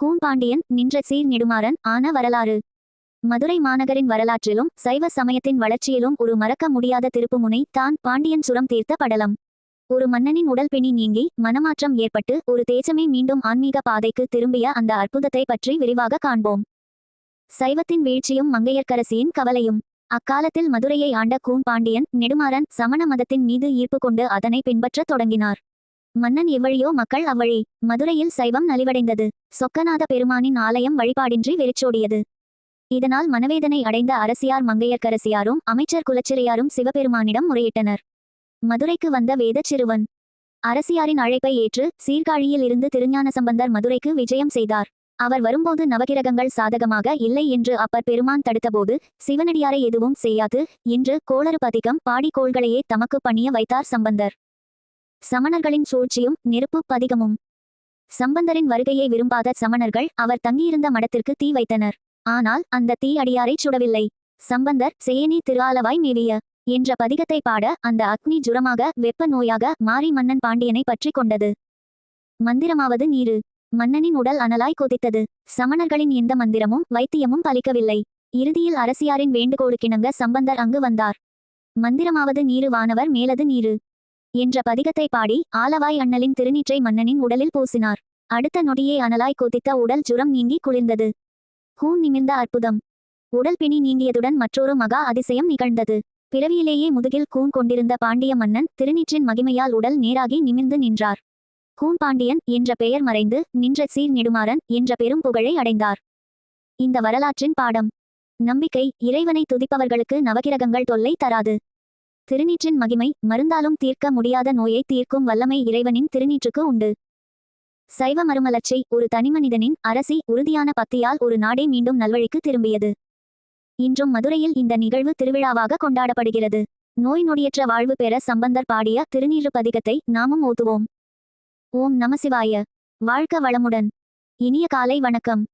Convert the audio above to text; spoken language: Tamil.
கூன்பாண்டியன் நின்ற சீர் நெடுமாறன் ஆன வரலாறு. மதுரை மாநகரின் வரலாற்றிலும் சைவ சமயத்தின் வளர்ச்சியிலும் ஒரு மறக்க முடியாத திருப்புமுனை தான் பாண்டியன் சுரம் தீர்த்த படலம். ஒரு மன்னனின் உடல் பிணி நீங்கி மனமாற்றம் ஏற்பட்டு ஒரு தேசமே மீண்டும் ஆன்மீக பாதைக்கு திரும்பிய அந்த அற்புதத்தை பற்றி விரிவாக காண்போம். சைவத்தின் வீழ்ச்சியும் மங்கையர்க்கரசியின் கவலையும். அக்காலத்தில் மதுரையை ஆண்ட கூன் பாண்டியன் நெடுமாறன் சமண மதத்தின் மீது ஈர்ப்பு கொண்டு அதனை பின்பற்றத் தொடங்கினார். மன்னன் எவ்வழியோ மக்கள் அவ்வழி. மதுரையில் சைவம் நலிவடைந்தது. சொக்கநாத பெருமானின் ஆலயம் வழிபாடின்றி வெறிச்சோடியது. இதனால் மனவேதனை அடைந்த அரசியார் மங்கையர்க்கரசியாரும் அமைச்சர் குலச்சிறையாரும் சிவபெருமானிடம் முறையிட்டனர். மதுரைக்கு வந்த வேதச் சிறுவன். அரசியாரின் அழைப்பை ஏற்று சீர்காழியில் இருந்து திருஞான சம்பந்தர் மதுரைக்கு விஜயம் செய்தார். அவர் வரும்போது நவகிரகங்கள் சாதகமாக இல்லை என்று அப்பர் பெருமான் தடுத்தபோது சிவனடியாரை எதுவும் செய்யாது என்று கோளறு பதிகம் பாடி கோள்களையே தமக்கு பணிய வைத்தார் சம்பந்தர். சமணர்களின் சூழ்ச்சியும் நெருப்பு பதிகமும். சம்பந்தரின் வருகையை விரும்பாத சமணர்கள் அவர் தங்கியிருந்த மடத்திற்கு தீ வைத்தனர். ஆனால் அந்த தீ அடியாரைச் சுடவில்லை. சம்பந்தர் செயனி திருஆலவாய் மேவிய என்ற பதிகத்தை பாட அந்த அக்னி ஜுரமாக வெப்ப நோயாக மாறி மன்னன் பாண்டியனை பற்றி கொண்டது. மந்திரமாவது நீரு. மன்னனின் உடல் அனலாய் கொதித்தது. சமணர்களின் எந்த மந்திரமும் வைத்தியமும் பலிக்கவில்லை. இறுதியில் அரசியாரின் வேண்டுகோளுக்கிணங்க சம்பந்தர் அங்கு வந்தார். மந்திரமாவது நீரு வானவர் மேலது நீரு. என்ற பதிகத்தை பாடி ஆலவாய் அண்ணலின் திருநீற்றை மன்னனின் உடலில் பூசினார். அடுத்த நொடியே அனலாய் கொதித்த உடல் ஜுரம் நீங்கி குளிர்ந்தது. கூன் நிமிர்ந்த அற்புதம். உடல் பிணி நீங்கியதுடன் மற்றொரு மகா அதிசயம் நிகழ்ந்தது. பிறவியிலேயே முதுகில் கூன் கொண்டிருந்த பாண்டிய மன்னன் திருநீற்றின் மகிமையால் உடல் நேராகி நிமிர்ந்து நின்றார். கூன் பாண்டியன் என்ற பெயர் மறைந்து நின்ற சீர் நெடுமாறன் என்ற பெரும் புகழை அடைந்தார். இந்த வரலாற்றின் பாடம். நம்பிக்கை இறைவனை துதிப்பவர்களுக்கு நவகிரகங்கள் தொல்லை தராது. திருநீற்றின் மகிமை மருந்தாலும் தீர்க்க முடியாத நோயை தீர்க்கும் வல்லமை இறைவனின் திருநீற்றுக்கு உண்டு. சைவ மறுமலர்ச்சி ஒரு தனிமனிதனின் அரசி உறுதியான பக்தியால் ஒரு நாடே மீண்டும் நல்வழிக்கு திரும்பியது. இன்றும் மதுரையில் இந்த நிகழ்வு திருவிழாவாக கொண்டாடப்படுகிறது. நோய் நொடியற்ற வாழ்வு பெற சம்பந்தர் பாடிய திருநீறு பதிகத்தை நாமும் ஓதுவோம். ஓம் நமசிவாய வாழ்க வளமுடன். இனிய காலை வணக்கம்.